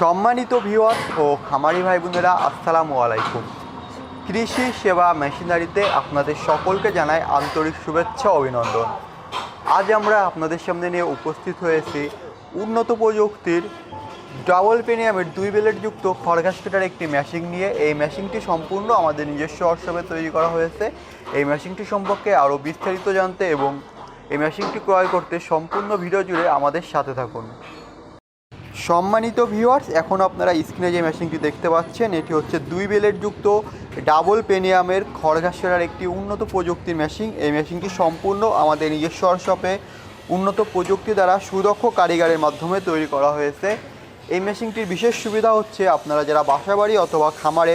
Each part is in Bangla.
সম্মানিত ভিউয়ার্স ও খামারি ভাই বোনেরা আসসালামু আলাইকুম। কৃষি সেবা মেশিনারিতে আপনাদের সকলকে জানাই আন্তরিক শুভেচ্ছা অভিনন্দন। আজ আমরা আপনাদের সামনে নিয়ে উপস্থিত হয়েছি উন্নত প্রযুক্তির ডাবল পেনিয়ামের দুই বেলেট যুক্ত খড়ঘাস একটি মেশিন নিয়ে। এই মেশিনটি সম্পূর্ণ আমাদের নিজস্ব ওয়ার্কশপে তৈরি করা হয়েছে। এই মেশিনটি সম্পর্কে আরও বিস্তারিত জানতে এবং এই মেশিনটি ক্রয় করতে সম্পূর্ণ ভিডিও জুড়ে আমাদের সাথে থাকুন। সম্মানিত ভিউয়ার্স এখন আপনারা স্ক্রিনে যে মেশিনটি দেখতে পাচ্ছেন, এটি হচ্ছে দুই বেলের যুক্ত ডাবল পেনিয়ামের খড়ঘাস কাটার একটি উন্নত প্রযুক্তির মেশিন এই মেশিনটি সম্পূর্ণ আমাদের নিজস্ব শপে উন্নত প্রযুক্তি দ্বারা সুদক্ষ কারিগরের মাধ্যমে তৈরি করা হয়েছে। এই মেশিনটির বিশেষ সুবিধা হচ্ছে আপনারা যারা বাসাবাড়ি অথবা খামারে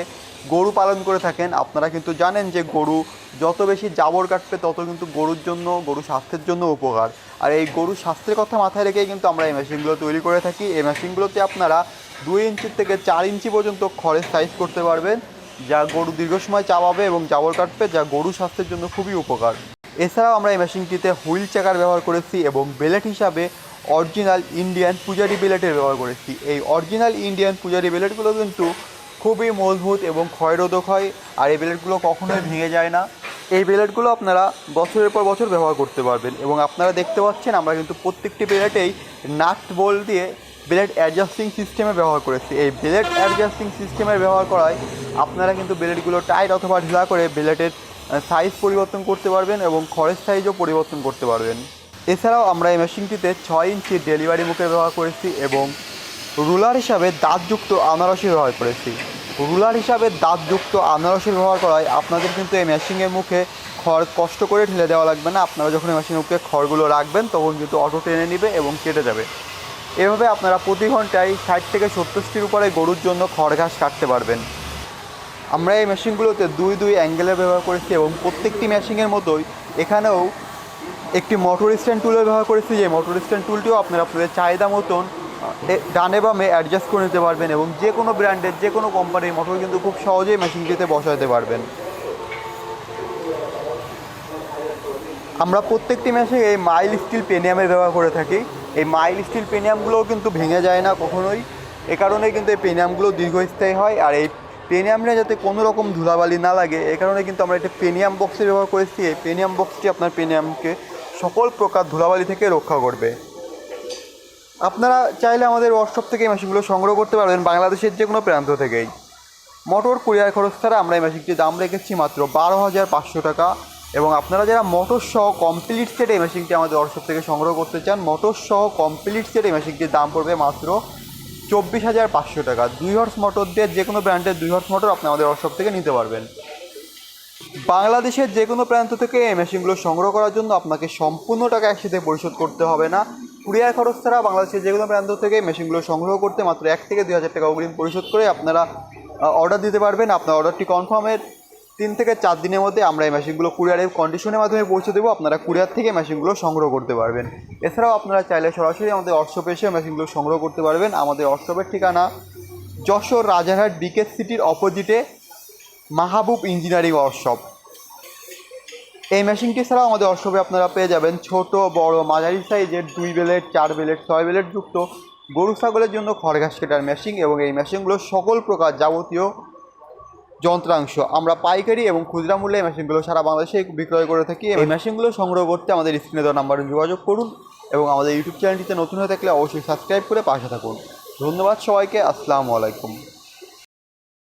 গরু পালন করে থাকেন। আপনারা কিন্তু জানেন যে গরু যত বেশি জাবর কাটবে, তত কিন্তু গরুর জন্য, গরু স্বাস্থ্যের জন্য উপকার। আর এই গরুর স্বাস্থ্যের কথা মাথায় রেখেই কিন্তু আমরা এই মেশিনগুলো তৈরি করে থাকি। এই মেশিনগুলোতে আপনারা দুই ইঞ্চির থেকে চার ইঞ্চি পর্যন্ত খড়ের সাইজ করতে পারবেন, যা গরু দীর্ঘ সময় চাবাবে এবং জাবর কাটবে, যা গরু স্বাস্থ্যের জন্য খুবই উপকার। এছাড়াও আমরা এই মেশিনটিতে হুইল চাকার ব্যবহার করেছি এবং বেলেট হিসাবে অরিজিনাল ইন্ডিয়ান পূজারি বেলেটের ব্যবহার করেছি। এই অরিজিনাল ইন্ডিয়ান পূজারি বেলেটগুলো কিন্তু খুবই মজবুত এবং ক্ষয়রোধক হয়, আর এই বেলেটগুলো কখনোই ভেঙে যায় না। এই বেলেটগুলো আপনারা বছরের পর বছর ব্যবহার করতে পারবেন এবং আপনারা দেখতে পাচ্ছেন আমরা কিন্তু প্রত্যেকটি বেলেটেই নাট বল দিয়ে ব্লেড অ্যাডজাস্টিং সিস্টেমে ব্যবহার করেছি। এই ব্লেড অ্যাডজাস্টিং সিস্টেমের ব্যবহার করায় আপনারা কিন্তু ব্লেডগুলো টাইট অথবা ঢিলা করে বেলেটের সাইজ পরিবর্তন করতে পারবেন এবং খড়ের সাইজও পরিবর্তন করতে পারবেন। এছাড়াও আমরা এই মেশিনটিতে ছয় ইঞ্চি ডেলিভারি মুখে ব্যবহার করেছি এবং রুলার হিসাবে দাঁতযুক্ত আনারসি ব্যবহার করেছি। রুলার হিসাবে দাঁতযুক্ত আনারসি ব্যবহার করায় আপনাদের কিন্তু এই মেশিনের মুখে খড় কষ্ট করে ঢেলে দেওয়া লাগবে না। আপনারা যখন এই মেশিনের মুখে খড়গুলো রাখবেন, তখন কিন্তু অটো টেনে নেবে এবং কেটে যাবে। এভাবে আপনারা প্রতি ঘন্টায় ষাট থেকে সত্তরটির উপরে গরুর জন্য খড় ঘাস কাটতে পারবেন। আমরা এই মেশিনগুলোতে দুই দুই অ্যাঙ্গেলের ব্যবহার করেছি এবং প্রত্যেকটি মেশিনের মতোই এখানেও একটি মোটর স্ট্যান্ড টুলের ব্যবহার করেছি। যে মোটর স্ট্যান্ড টুলটিও আপনারা আপনাদের চাহিদা মতন ডানে বামে অ্যাডজাস্ট করে নিতে পারবেন এবং যে কোনো ব্র্যান্ডের যে কোনো কোম্পানির মোটর কিন্তু খুব সহজেই মেশিনটিতে বসাতে পারবেন। আমরা প্রত্যেকটি মেশিন এই মাইল স্টিল পেনিয়ামের ব্যবহার করে থাকি। এই মাইল স্টিল পেনিয়ামগুলোও কিন্তু ভেঙে যায় না কখনোই। এ কারণে কিন্তু এই পেনিয়ামগুলো দীর্ঘস্থায়ী হয় আর এই পেনিয়ামটা যাতে কোনো রকম ধুলাবালি না লাগে, এ কারণে কিন্তু আমরা একটা পেনিয়াম বক্সের ব্যবহার করেছি। এই পেনিয়াম বক্সটি আপনার পেনিয়ামকে সকল প্রকার ধুলাবালি থেকে রক্ষা করবে। আপনারা চাইলে আমাদের ওয়ার্কশপ থেকে এই মেশিনগুলো সংগ্রহ করতে পারবেন বাংলাদেশের যে কোনো প্রান্ত থেকেই। মোটর কুরিয়ার খরচ ছাড়া আমরা এই মেশিনটির দাম রেখেছি মাত্র বারো হাজার পাঁচশো টাকা এবং আপনারা যারা মোটর সহ কমপ্লিট সেট এই মেশিনটি আমাদের ওয়ার্কশপ থেকে সংগ্রহ করতে চান মোটর সহ কমপ্লিট সেট এই মেশিনটির দাম পড়বে মাত্র চব্বিশ হাজার পাঁচশো টাকা। দুই হর্স মোটর দিয়ে যে কোনো ব্র্যান্ডের দুই হর্স মোটর আপনি আমাদের ওয়ার্কশপ থেকে নিতে পারবেন। বাংলাদেশের যে কোনো প্রান্ত থেকে এই মেশিনগুলো সংগ্রহ করার জন্য আপনাকে সম্পূর্ণ টাকা একসাথে পরিশোধ করতে হবে না। কুরিয়ার খরচ ছাড়া বাংলাদেশের যে কোনো প্রান্ত থেকে মেশিনগুলো সংগ্রহ করতে মাত্র এক থেকে দুই হাজার টাকা অগ্রিম পরিশোধ করে আপনারা অর্ডার দিতে পারবেন। আপনার অর্ডারটি কনফার্মের তিন থেকে চার দিনের মধ্যে আমরা এই মেশিনগুলো কুরিয়ারের কন্ডিশনের মাধ্যমে পৌঁছে দেবো। আপনারা কুরিয়ার থেকে মেশিনগুলো সংগ্রহ করতে পারবেন। এছাড়াও আপনারা চাইলে সরাসরি আমাদের হোয়াটসঅ্যাপে এসে মেশিনগুলো সংগ্রহ করতে পারবেন। আমাদের হোয়াটসঅ্যাপের ঠিকানা যশোর রাজারহাট বিকেট সিটির অপোজিটে মাহবুব ইঞ্জিনিয়ারিং ওয়ার্কশপ এই মেশিনটি ছাড়াও আমাদের ওয়ার্কশপে আপনারা পেয়ে যাবেন ছোট, বড়, মাঝারি সাইজের দুই বেলেট চার বেলেট ছয় বেলেট যুক্ত গরু, ছাগলের জন্য খড়ঘাস কাটার মেশিন এবং এই মেশিনগুলো সকল প্রকার যাবতীয় যন্ত্রাংশ। আমরা পাইকারি এবং খুচরা মূল্যে মেশিনগুলো সারা বাংলাদেশে বিক্রয় করে থাকি। এই মেশিনগুলো সংগ্রহ করতে আমাদের স্ক্রিনে দেওয়া নাম্বারে যোগাযোগ করুন এবং আমাদের ইউটিউব চ্যানেলটিতে নতুন হয়ে থাকলে অবশ্যই সাবস্ক্রাইব করে পাশে থাকুন। ধন্যবাদ সবাইকে, আসসালামু আলাইকুম।